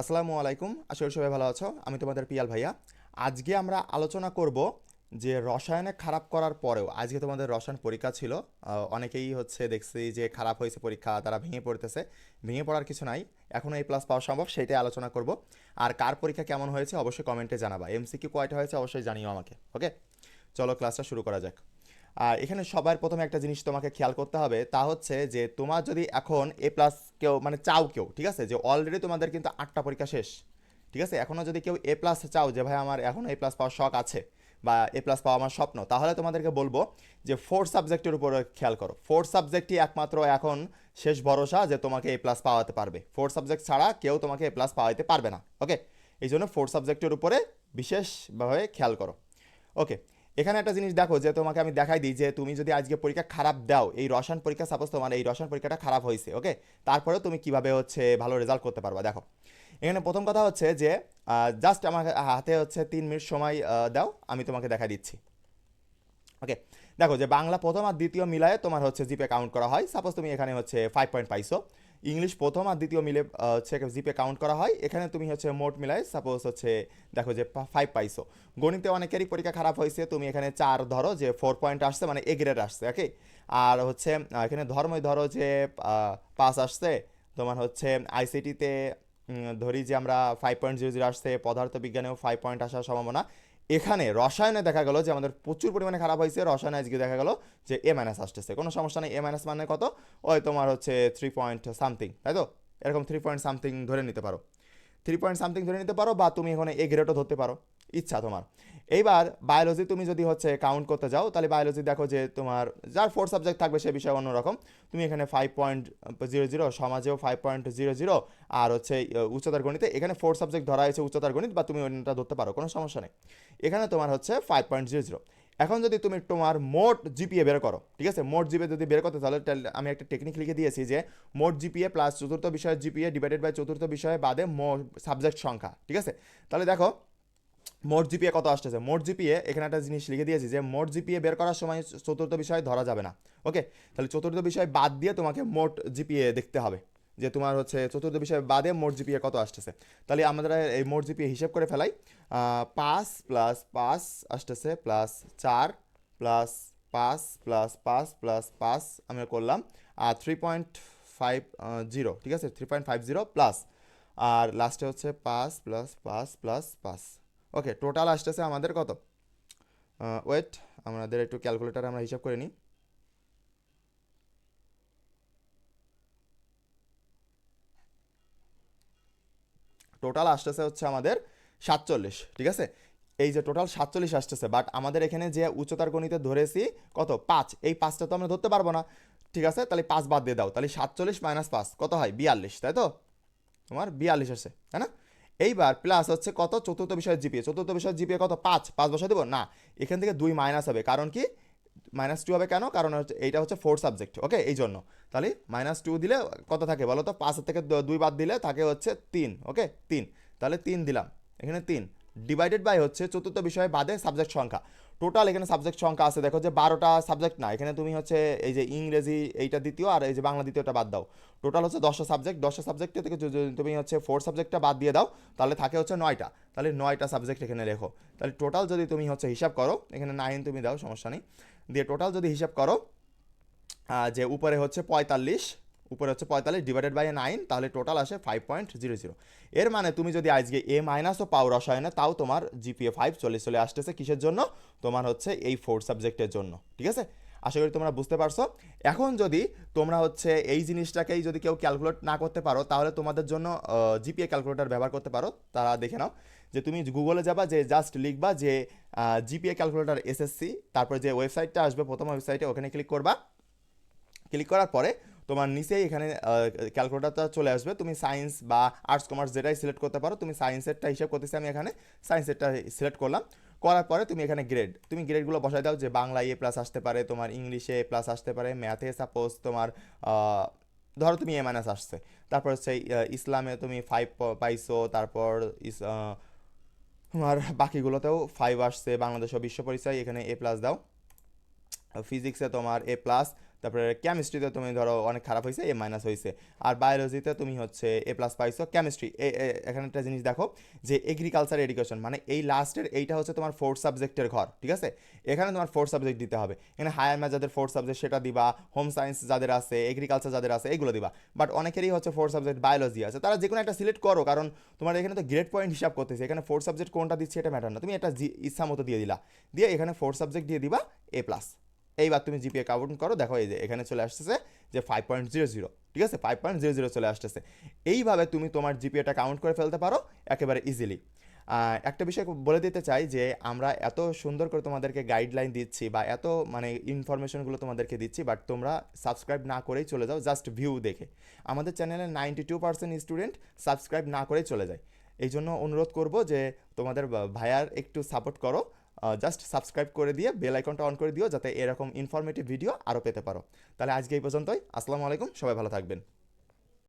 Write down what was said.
আসসালামু আলাইকুম, আশা সবাই ভালো আছো। আমি তোমাদের পিয়াল ভাইয়া। আজকে আমরা আলোচনা করব যে রসায়নে খারাপ করার পরেও, আজকে তোমাদের রসায়ন পরীক্ষা ছিল অনেকেই হচ্ছে দেখছি যে খারাপ হয়েছে পরীক্ষা, তারা ভেঙে পড়তেছে। ভেঙে পড়ার কিছু নাই এখনও এই প্লাস পাওয়া সম্ভব সেইটাই আলোচনা করব। আর কার পরীক্ষা কেমন হয়েছে অবশ্যই কমেন্টে জানাবা। এমসিকিউ কয়টা হয়েছে অবশ্যই জানিও আমাকে, ওকে? চলো ক্লাসটা শুরু করা যাক। আর এখানে সবার প্রথমে একটা জিনিস তোমাকে খেয়াল করতে হবে, তা হচ্ছে যে তোমার যদি এখন এ প্লাস কেউ মানে চাও কেউ, ঠিক আছে? যে অলরেডি তোমাদের কিন্তু আটটা পরীক্ষা শেষ, ঠিক আছে? এখনও যদি কেউ এ প্লাস চাও যে, ভাই, আমার এখনও এ প্লাস পাওয়ার শখ আছে বা এ প্লাস পাওয়া আমার স্বপ্ন, তাহলে তোমাদেরকে বলব যে ফোর সাবজেক্টের উপরে খেয়াল করো। ফোর সাবজেক্টই একমাত্র এখন শেষ ভরসা যে তোমাকে এ প্লাস পাওয়াতে পারবে। ফোর সাবজেক্ট ছাড়া কেউ তোমাকে এ প্লাস পাওয়াতে পারবে না ওকে এই জন্য ফোর সাবজেক্টের উপরে বিশেষভাবে খেয়াল করো ওকে এখানে একটা জিনিস দেখো যে তোমাকে আমি দেখাই দিই যে তুমি যদি আজকে পরীক্ষা খারাপ দাও, এই রসায়ন পরীক্ষা সাপোজ তোমার এই রসায়ন পরীক্ষাটা খারাপ হয়েছে ওকে তারপরেও তুমি কীভাবে হচ্ছে ভালো রেজাল্ট করতে পারবা? দেখো, এখানে প্রথম কথা হচ্ছে যে জাস্ট আমার হাতে হচ্ছে তিন মিনিট সময় দাও, আমি তোমাকে দেখা দিচ্ছি। ওকে দেখো যে বাংলা প্রথম আর দ্বিতীয় মিলায়ে তোমার হচ্ছে জিপে কাউন্ট করা হয়। সাপোজ তুমি এখানে হচ্ছে ফাইভ পয়েন্ট পাইছো ইংলিশ প্রথম আর দ্বিতীয় মিলে হচ্ছে জিপে কাউন্ট করা হয়। এখানে তুমি হচ্ছে মোট মিলায় সাপোজ হচ্ছে, দেখো যে ফাইভ পাইছো। গণিতে অনেকেরই পরীক্ষা খারাপ হয়েছে, তুমি এখানে চার ধরো, যে ফোর পয়েন্ট আসছে মানে এ গ্রেড আসছে ওকে আর হচ্ছে এখানে ধর্মই ধরো যে পাস আসছে, তোমার হচ্ছে আইসিটিতে ধরি যে আমরা ফাইভ পয়েন্ট জিরো জিরো আসছে পদার্থ বিজ্ঞানেও ফাইভ পয়েন্ট আসার সম্ভাবনা। এখানে রসায়নে দেখা গেল যে আমাদের প্রচুর পরিমাণে খারাপ হয়েছে, রসায়নে আজকে দেখা গেল যে এ মাইনাস আসতেছে। কোনো সমস্যা নেই এ মাইনাস মানে কত? ওই তোমার হচ্ছে থ্রি পয়েন্ট সামথিং তাই তো? এরকম থ্রি পয়েন্ট সামথিং ধরে নিতে পারো। থ্রি পয়েন্ট সামথিং ধরে নিতে পারো বা তুমি এখানে এ গ্রেডও ধরতে পারো। ইচ্ছা তোমার। এইবার বায়োলজি তুমি যদি হচ্ছে কাউন্ট করতে যাও, তাহলে বায়োলজি দেখো যে তোমার যার ফোর সাবজেক্ট থাকবে সে বিষয়ে অন্যরকম। তুমি এখানে ফাইভ পয়েন্ট জিরো জিরো সমাজেও ফাইভ পয়েন্ট জিরো জিরো আর হচ্ছে উচ্চতার গণিতে এখানে ফোর সাবজেক্ট ধরা হয়েছে উচ্চতার গণিত, বা তুমি ওটা ধরতে পারো, কোনো সমস্যা নেই। এখানে তোমার হচ্ছে ফাইভ পয়েন্ট জিরো জিরো এখন যদি তুমি তোমার মোট জিপিএ বের করো, ঠিক আছে? মোট জিপিএ যদি বের করতে, তাহলে আমি একটা টেকনিক লিখে দিয়েছি যে মোট জিপিএ প্লাস চতুর্থ বিষয়ের জিপিএ ডিভাইডেড বাই চতুর্থ বিষয়ে বাদে মোট সাবজেক্ট সংখ্যা, ঠিক আছে? তাহলে দেখো মোট জিপিএ কত আসতেছে? মোট জিপিএ, এখানে একটা জিনিস লিখে দিয়েছি যে মোট জিপিএ বের করার সময় চতুর্থ বিষয় ধরা যাবে না। ওকে? তাহলে চতুর্থ বিষয় বাদ দিয়ে তোমাকে মোট জিপিএ দেখতে হবে যে তোমার হচ্ছে চতুর্থ বিষয় বাদে মোট জিপিএ কত আসতেছে। তাহলে আমরা এই মোট জিপিএ হিসেব করে ফেলাই। পাঁচ প্লাস পাঁচ আসতেছে প্লাস চার প্লাস পাঁচ প্লাস পাঁচ প্লাস পাঁচ আমরা করলাম, আর থ্রি পয়েন্ট ফাইভ জিরো ঠিক আছে? Three point five zero plus আর লাস্টে হচ্ছে পাঁচ প্লাস পাঁচ প্লাস পাঁচ। ওকে টোটাল আসতেছে আমাদের কত? ওয়েট আমাদের একটু ক্যালকুলেটার আমরা হিসাব করে নিই। টোটাল আসতেছে হচ্ছে আমাদের সাতচল্লিশ, ঠিক আছে? এই যে টোটাল সাতচল্লিশ আসতেছে বাট আমাদের এখানে যে উচ্চতার গণিতে ধরেছি, কত? পাঁচ। এই পাঁচটা তো আমরা ধরতে পারব না, ঠিক আছে? তাহলে পাঁচ বাদ দিয়ে দাও, তাহলে সাতচল্লিশ মাইনাস পাঁচ, কত হয়? বিয়াল্লিশ, তাই তো? তোমার বিয়াল্লিশ আসে, তাই না? এইবার প্লাস হচ্ছে কত? চতুর্থ বিষয়ের জিপিএ চতুর্থ বিষয়ের জিপিএ কত? পাঁচ। পাঁচ বসা দেবো? না। এখান থেকে দুই মাইনাস হবে। কারণ কি? মাইনাস টু হবে কেন? কারণ হচ্ছে এইটা হচ্ছে ফোর সাবজেক্ট ওকে এই জন্য। তাহলে মাইনাস টু দিলে কত থাকে বলো তো? পাঁচের থেকে দুই বাদ দিলে থাকে হচ্ছে তিন ওকে তিন। তাহলে তিন দিলাম। এখানে তিন। ডিভাইডেড বাই হচ্ছে চতুর্থ বিষয়ে বাদে সাবজেক্ট সংখ্যা। টোটাল এখানে সাবজেক্ট সংখ্যা আছে। দেখো যে বারোটা সাবজেক্ট না, এখানে তুমি হচ্ছে এই যে ইংরেজি এইটা দ্বিতীয় আর এই যে বাংলা দ্বিতীয়টা বাদ দাও। টোটাল হচ্ছে দশটা সাবজেক্ট দশটা সাবজেক্টে থেকে যদি তুমি হচ্ছে ফোর সাবজেক্টটা বাদ দিয়ে দাও, তাহলে থাকে হচ্ছে নয়টা। তাহলে নয়টা সাবজেক্ট এখানে রেখো তাহলে টোটাল যদি তুমি হচ্ছে হিসাব করো, এখানে নাইন তুমি দাও, সমস্যা নেই। দিয়ে টোটাল যদি হিসাব করো যে উপরে হচ্ছে পঁয়তাল্লিশ উপরে হচ্ছে পঁয়তাল্লিশ ডিভাইডেড বাই নাইন তাহলে টোটাল আসে ফাইভ পয়েন্ট জিরো জিরো এর মানে তুমি যদি আজকে এ মাইনাসও পাও রসায়নে, তাও তোমার জিপিএ ফাইভ চলে চলে আসতেছে কিসের জন্য? তোমার হচ্ছে এই ফোর সাবজেক্টের জন্য, ঠিক আছে? আশা করি তোমরা বুঝতে পারছ। এখন যদি তোমরা হচ্ছে এই জিনিসটাকেই যদি কেউ ক্যালকুলেট না করতে পারো, তাহলে তোমাদের জন্য জিপিএ ক্যালকুলেটর ব্যবহার করতে পারো। তারা দেখে নাও যে তুমি গুগলে যাবা, যে জাস্ট লিখবা যে জিপিএ ক্যালকুলেটর এসএসসি তারপরে যে ওয়েবসাইটটা আসবে, প্রথম ওয়েবসাইটে ওখানে ক্লিক করবা। ক্লিক করার পরে তোমার নিচেই এখানে ক্যালকুলেটারটা চলে আসবে। তুমি সায়েন্স বা আর্টস কমার্স যেটাই সিলেক্ট করতে পারো, তুমি সায়েন্সেরটা হিসাব করতেছি আমি এখানে। সায়েন্সেরটা সিলেক্ট করলাম। করার পরে তুমি এখানে গ্রেড তুমি গ্রেডগুলো বসাই দাও যে বাংলায় এ প্লাস আসতে পারে, তোমার ইংলিশে এ প্লাস আসতে পারে। ম্যাথে সাপোজ তোমার ধরো তুমি এ মাইনাস আসছে। তারপর হচ্ছে ইসলামে তুমি ফাইভ পাইছো। তারপর ইস তোমার বাকিগুলোতেও ফাইভ আসছে। বাংলাদেশ বিশ্ব পরিচয়, এখানে এ প্লাস দাও। ফিজিক্সে তোমার এ প্লাস তারপরে কেমিস্ট্রিতে তুমি ধরো অনেক খারাপ হয়েছে এ মাইনাস হয়েছে আর বায়োলজিতে তুমি হচ্ছে এ প্লাস পাইছো কেমিস্ট্রি এখানে একটা জিনিস দেখো যে এগ্রিকালচার এডুকেশন মানে এই লাস্টের এইটা হচ্ছে তোমার ফোর্থ সাবজেক্টের ঘর, ঠিক আছে? এখানে তোমার ফোর্থ সাবজেক্ট দিতে হবে। এখানে হায়ার ম্যাথ যাদের ফোর্থ সাবজেক্ট সেটা দিবা হোম সায়েন্স যাদের আছে এগ্রিকালচার যাদের আছে, এগুলো দিবা। বাট অনেকেরই হচ্ছে ফোর্থ সাবজেক্ট বায়োলজি আছে। তারা যে কোনো একটা সিলেক্ট করো, কারণ তোমার এখানে তো গ্রেড পয়েন্ট হিসাব করতেছে। এখানে ফোর্থ সাবজেক্ট কোনটা দিচ্ছে এটা ম্যাটার না। তুমি একটা ইচ্ছা মতো দিয়ে দিলা। দিয়ে এখানে ফোর্থ সাবজেক্ট দিয়ে দিবা এ প্লাস এইবার তুমি জিপিএ কাউন্ট করো, দেখো এই যে এখানে চলে আসতেছে যে ফাইভ পয়েন্ট জিরো জিরো ঠিক আছে? ফাইভ পয়েন্ট জিরো জিরো চলে আসতেছে। এইভাবে তুমি তোমার জিপিএটা কাউন্ট করে ফেলতে পারো, একেবারে ইজিলি একটা বিষয় বলে দিতে চাই যে, আমরা এত সুন্দর করে তোমাদেরকে গাইডলাইন দিচ্ছি বা এত মানে ইনফরমেশনগুলো তোমাদেরকে দিচ্ছি বাট তোমরা সাবস্ক্রাইব না করেই চলে যাও জাস্ট ভিউ দেখে। আমাদের চ্যানেলে ninety two percent student subscribe না করেই চলে যায়। এই জন্য অনুরোধ করব যে, তোমাদের ভাইয়ার একটু সাপোর্ট করো জাস্ট সাবস্ক্রাইব করে দিয়ে বেল আইকনটা অন করে দিও যাতে এরকম ইনফরমেটিভ ভিডিও আরও পেতে পারো। তাহলে আজকে এই পর্যন্তই। আসসালামু আলাইকুম। সবাই ভালো থাকবেন।